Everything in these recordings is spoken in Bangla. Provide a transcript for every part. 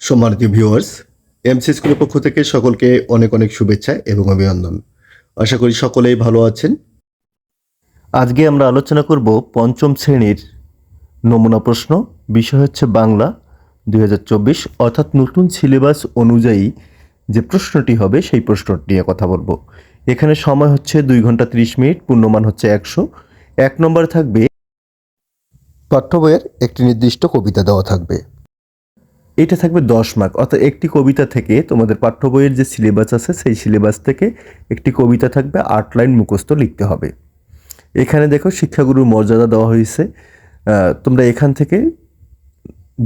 সম্মানিত ভিউয়ার্স এমসি স্কুলের পক্ষ থেকে সকলকে অনেক অনেক শুভেচ্ছা এবং অভিনন্দন। আশা করি সকলেই ভালো আছেন। আজকে আমরা আলোচনা করব পঞ্চম শ্রেণির নমুনা প্রশ্ন। বিষয় হচ্ছে বাংলা দুই হাজার চব্বিশ, অর্থাৎ নতুন সিলেবাস অনুযায়ী যে প্রশ্নটি হবে, সেই প্রশ্নটি নিয়ে কথা বলব। এখানে সময় হচ্ছে দুই ঘণ্টা ত্রিশ মিনিট, পূর্ণমান হচ্ছে একশো। এক নম্বর থাকবে পাঠ্য বইয়ের একটি নির্দিষ্ট কবিতা দেওয়া থাকবে। এটা থাকবে দশ মার্ক অর্থাৎ একটি কবিতা থেকে তোমাদের পাঠ্য বইয়ের যে সিলেবাস আছে, সেই সিলেবাস থেকে একটি কবিতা থাকবে, আট লাইন মুখস্থ লিখতে হবে। এখানে দেখো শিক্ষাগুরুর মর্যাদা দেওয়া হয়েছে। তোমরা এখান থেকে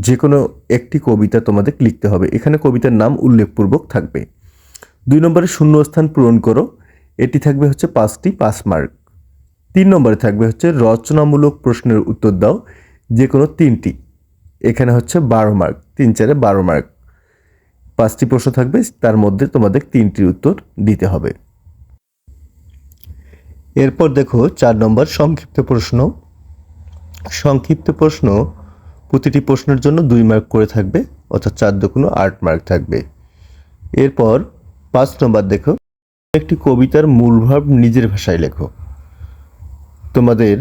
যে কোনো একটি কবিতা তোমাদের লিখতে হবে। এখানে কবিতার নাম উল্লেখপূর্বক থাকবে। দুই নম্বরে শূন্যস্থান পূরণ করো। এটি থাকবে হচ্ছে পাঁচটি পাঁচ মার্ক তিন নম্বরে থাকবে হচ্ছে রচনামূলক প্রশ্নের উত্তর দাও যে কোনো তিনটি। এখানে হচ্ছে বারো মার্ক তিন চারে বারো মার্ক পাঁচটি প্রশ্ন থাকবে, তার মধ্যে তোমাদের তিনটি উত্তর দিতে হবে। এরপর দেখো চার নম্বর সংক্ষিপ্ত প্রশ্ন। সংক্ষিপ্ত প্রশ্ন প্রতিটি প্রশ্নের জন্য দুই মার্ক করে থাকবে, অর্থাৎ চার দুগুণ আট মার্ক থাকবে। এরপর পাঁচ নম্বর দেখো, একটি কবিতার মূল ভাব নিজের ভাষায় লেখো। তোমাদের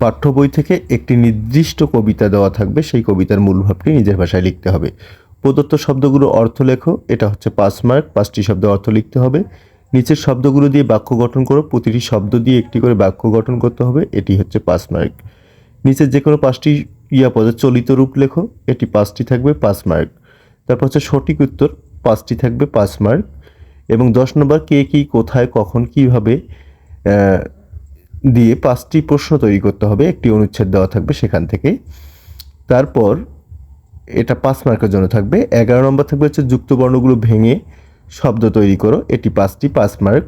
পাঠ্য বই থেকে একটি নির্দিষ্ট কবিতা দেওয়া থাকবে, সেই কবিতার মূল ভাবটি নিজের ভাষায় লিখতে হবে। প্রদত্ত শব্দগুলো অর্থ লেখো, এটা হচ্ছে পাঁচ মার্ক, পাঁচটি শব্দের অর্থ লিখতে হবে। নিচের শব্দগুলো দিয়ে বাক্য গঠন করো, প্রতিটি শব্দ দিয়ে একটি করে বাক্য গঠন করতে হবে, এটি হচ্ছে পাঁচ মার্ক। নিচের যে কোনো পাঁচটি ক্রিয়াপদের চলিত রূপ লেখো, এটি পাঁচটি থাকবে পাঁচ মার্ক। তারপর হচ্ছে সঠিক উত্তর, পাঁচটি থাকবে পাঁচ মার্ক। এবং দশ নম্বর, কে কী, কোথায়, কখন, কীভাবে দিয়ে পাঁচটি প্রশ্ন তৈরি করতে হবে, একটি অনুচ্ছেদ দেওয়া থাকবে সেখান থেকে তারপর এটা পাঁচ মার্কের জন্য থাকবে। এগারো নম্বর থাকবে হচ্ছে যুক্ত বর্ণগুলো ভেঙে শব্দ তৈরি করো, এটি পাঁচটি, পাঁচ মার্ক।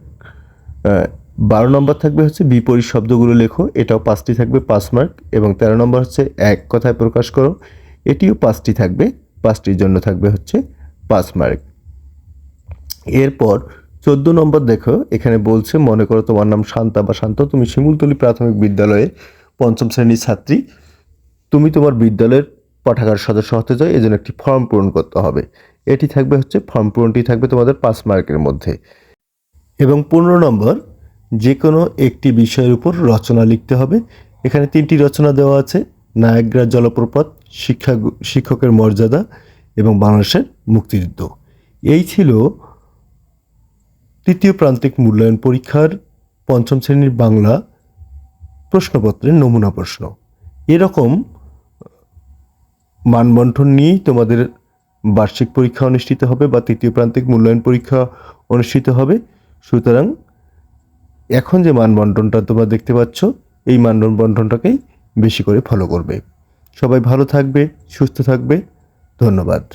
বারো নম্বর থাকবে হচ্ছে বিপরীত শব্দগুলো লেখো, এটাও পাঁচটি থাকবে, পাঁচ মার্ক। এবং তেরো নম্বর হচ্ছে এক কথায় প্রকাশ করো, এটিও পাঁচটি থাকবে, পাঁচটির জন্য থাকবে হচ্ছে পাঁচ মার্ক। এরপর চোদ্দ নম্বর দেখো, এখানে বলছে, মনে করো তোমার নাম শান্তা বা শান্ত, তুমি শিমুলতলি প্রাথমিক বিদ্যালয়ে পঞ্চম শ্রেণির ছাত্রী। তুমি তোমার বিদ্যালয়ের পাঠাগার সদস্য হতে চাও এই জন্য একটি ফর্ম পূরণ করতে হবে। এটি থাকবে হচ্ছে, ফর্ম পূরণটি থাকবে তোমাদের পাঁচ মার্কের মধ্যে। এবং পনেরো নম্বর যে কোনো একটি বিষয়ের উপর রচনা লিখতে হবে। এখানে তিনটি রচনা দেওয়া আছে, নায়াগ্রা জলপ্রপাত, শিক্ষা শিক্ষকের মর্যাদা এবং বাংলাদেশের মুক্তিযুদ্ধ। এই ছিল তৃতীয় প্রান্তিক মূল্যায়ন পরীক্ষার পঞ্চম শ্রেণির বাংলা প্রশ্নপত্রের নমুনা প্রশ্ন। এরকম মানবন্ঠন নিয়েই তোমাদের বার্ষিক পরীক্ষা অনুষ্ঠিত হবে বা তৃতীয় প্রান্তিক মূল্যায়ন পরীক্ষা অনুষ্ঠিত হবে। সুতরাং, এখন যে মানবন্টনটা তোমরা দেখতে পাচ্ছ, এই মানবন্টনটাকেই বেশি করে ফলো করবে। সবাই ভালো থাকবে, সুস্থ থাকবে। ধন্যবাদ।